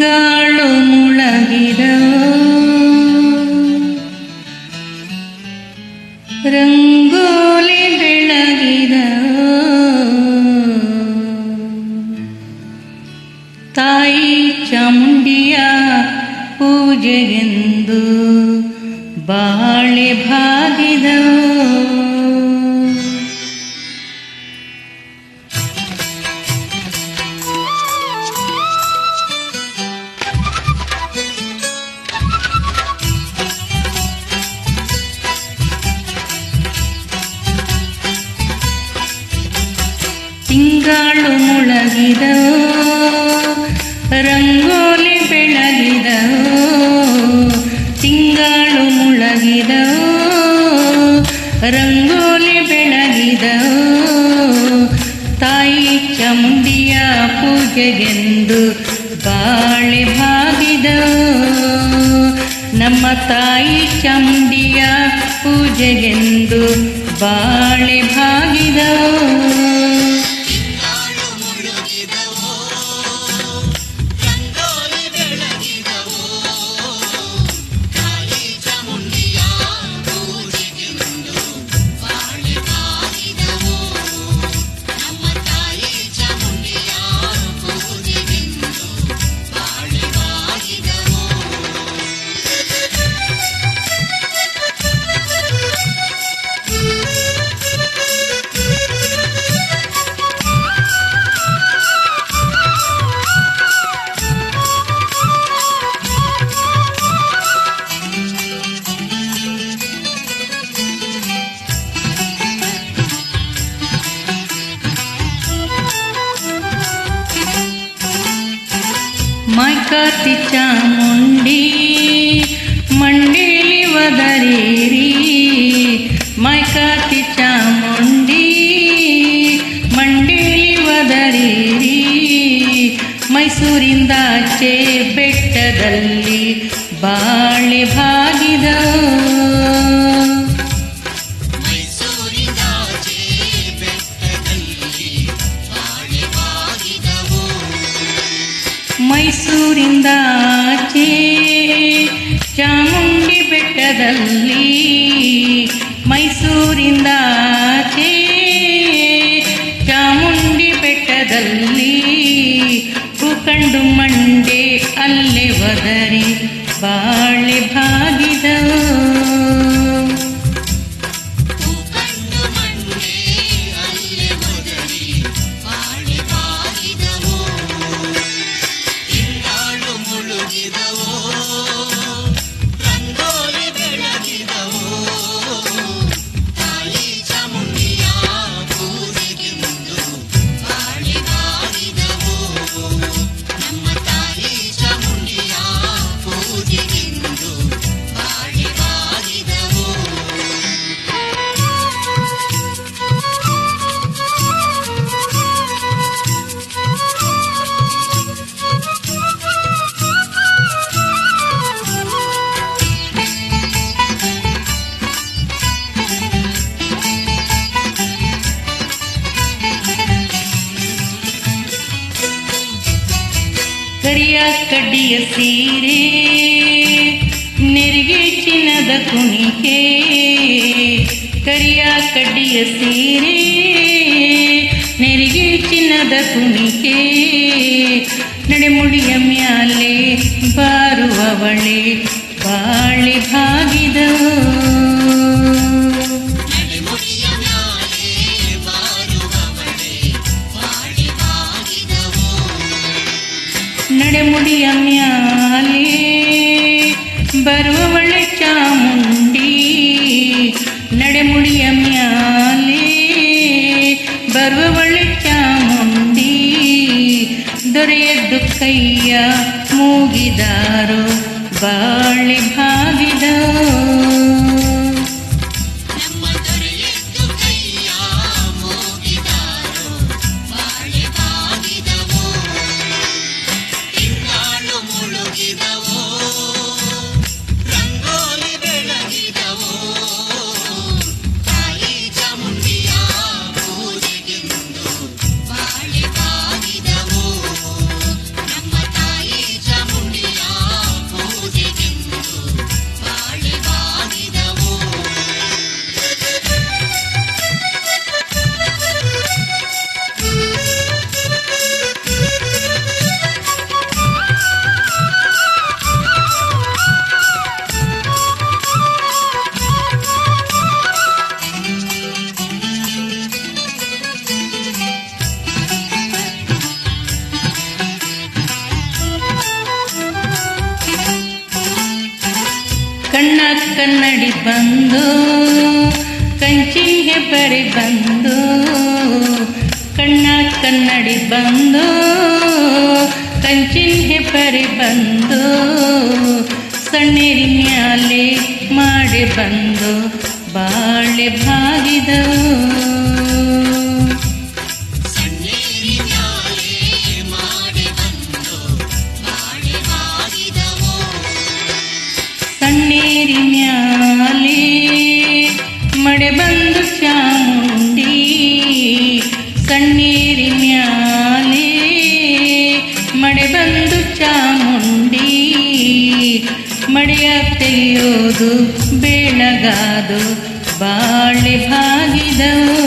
ತಿಂಗಳು ಮುಳಗಿದ ರಂಗೋಲಿ ಬೆಳಗಿದ ತಾಯಿ ಚಾಮುಂಡಿಯ ಪೂಜೆಗೆಂದು ಬಾಳೆ ಭಾಗಿದ ತಿಂಗಳು ಮುಳಗಿದ ರಂಗೋಲಿ ಬೆಳಗಿದ ತಿಂಗಳು ಮುಳಗಿದ ರಂಗೋಲಿ ಬೆಳಗಿದ ತಾಯಿ ಚಾಮುಂಡಿಯ ಪೂಜೆಗೆಂದು ಬಾಳೆ ಬಾಗಿದವು. ನಮ್ಮ ತಾಯಿ ಚಾಮುಂಡಿಯ ಪೂಜೆಗೆಂದು ಬಾಳೆ ಭಾಗಿದ ಮೈಕಾತಿ ಚಾಮುಂಡಿ ಮಂಡೇಲಿ ವದರೇರಿ ಮೈಕಾತಿ ಚಾಮುಂಡಿ ಮಂಡೇಲಿ ವದರೇರಿ ಮೈಸೂರಿಂದಾಚೆ ಬೆಟ್ಟದಲ್ಲಿ ಬಾಳೆ ಭಾಗಿದ ಮೈಸೂರಿಂದಾಚೆ ಚಾಮುಂಡಿ ಬೆಟ್ಟದಲ್ಲಿ ಮೈಸೂರಿಂದಾಚೆ ಚಾಮುಂಡಿ ಬೆಟ್ಟದಲ್ಲಿ ಭೂಕಂಡು ಮಂಡೆ ಅಲ್ಲೇ ಒದರಿ ಬಾಳೆ ಭಾಗಿದ ಮುಳುಗಿದವೋ ಕರಿಯ ಕಡ್ಡಿಯ ಸೀರೆ ನೆರಿಗೆ ಚಿನ್ನದ ಕುಣಿಕೆ. ಕರಿಯ ಕಡ್ಡಿಯ ಸೀರೆ ನೆರಿಗೆ ಚಿನ್ನದ ಕುಣಿಕೆ. ನಡೆಮುಡಿಯ ಮ್ಯಾಲೆ ಬಾರುವವಳೆ, ಬಾಳಿ ಭಾಗಿದ ನಡೆಮುಡಿಯ ಮ್ಯಾಲೆ ಬರುವವಳೆ ಚಾಮುಂಡಿ ನಡೆಮುಡಿಯ ಮ್ಯಾಲೆ ಬರುವವಳೆ ಚಾಮುಂಡಿ ದೊರೆಯದ್ದು ಕೈಯ ಮೂಗಿದಾರೋ ಬಾಳೆ ಭಾಗಿದ ಕಣ್ಣ ಕನ್ನಡಿ ಬಂದು, ಕಂಚಿಗೆ ಬರಿ ಬಂದು ಕಣ್ಣ ಕನ್ನಡಿ ಬಂದು, ಕಂಚಿಗೆ ಬರಿ ಬಂದು, ಸಣ್ಣೀರಿ ಮ್ಯಾಲೆ ಮಾಡಿ ಬಂದು, ಬಾಳೆ ಭಾಗಿದವು ಸಣ್ಣೀರಿ ಮ್ಯಾಲೆ ಮಳೆ ಬಂದು ಚಾಮುಂಡಿ ಮಳೆಯ ತೆಗೆಯೋದು ಬೆಳಗಾದು ಬಾಳೆ ಭಾಗಿದವು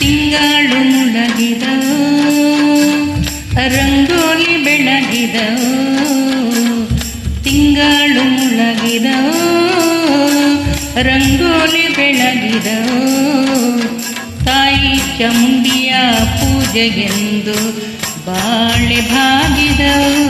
ತಿಂಗಳು ಮುಳಗಿದವು ರಂಗೋಲಿ ಬೆಳಗಿದವು ತಿಂಗಳು ಮುಳಗಿದವು ರಂಗೋಲಿ ಬೆಳಗಿದವು ತಾಯಿ ಚಂಡಿಯ ಪೂಜೆಗೆಂದು ಬಾಳೆ ಭಾಗಿದವು